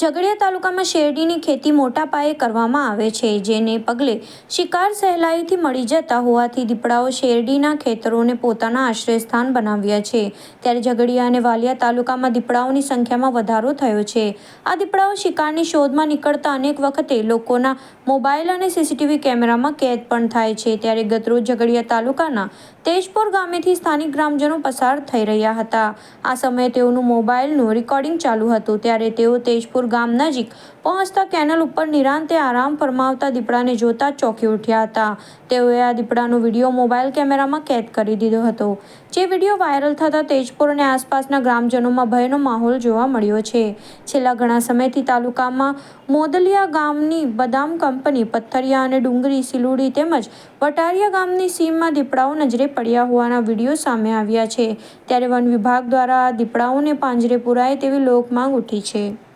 ઝઘડિયા તાલુકામાં શેરડીની ખેતી મોટા પાયે કરવામાં આવે છે, જેને પગલે શિકાર સહેલાઈથી મળી જતા હોવાથી દીપડાઓ શેરડીના ખેતરોને પોતાના આશ્રયસ્થાન બનાવ્યા છે. ત્યારે ઝઘડિયા અને વાલિયા તાલુકામાં દીપડાઓની સંખ્યામાં વધારો થયો છે. આ દીપડાઓ શિકારની શોધમાં નીકળતા અનેક વખતે લોકોના મોબાઈલ અને સીસીટીવી કેમેરામાં કેદ પણ થાય છે. ત્યારે ગતરોજ ઝઘડિયા તાલુકાના તેજપુર ગામેથી સ્થાનિક ગ્રામજનો પસાર થઈ રહ્યા હતા. આ સમયે તેઓનું મોબાઈલનું રેકોર્ડિંગ ચાલુ હતું. ત્યારે તેઓ તેજપુર ગામ નજીક પહોંચતા કેનલ ઉપર નિરાંતે આરામ ફરમાવતા દીપડાને જોતા ચોંકી ઉઠ્યા હતા. તેઓએ આ દીપડાનો વીડિયો મોબાઈલ કેમેરામાં કેદ કરી દીધો હતો. જે વીડિયો વાયરલ થતાં તેજપુર અને આસપાસના ગ્રામજનોમાં ભયનો માહોલ જોવા મળ્યો છે. છેલ્લા ઘણા સમયથી તાલુકામાં મોદલિયા ગામની બદામ કંપની પથ્થરિયા અને ડુંગરી, સિલુડી તેમજ વટારિયા ગામની સીમમાં દીપડાઓ નજરે પડ્યા હોવાના વીડિયો સામે આવ્યા છે. ત્યારે વન વિભાગ દ્વારા દીપડાઓને પાંજરે પુરાય તેવી લોકમાંગ ઉઠી છે.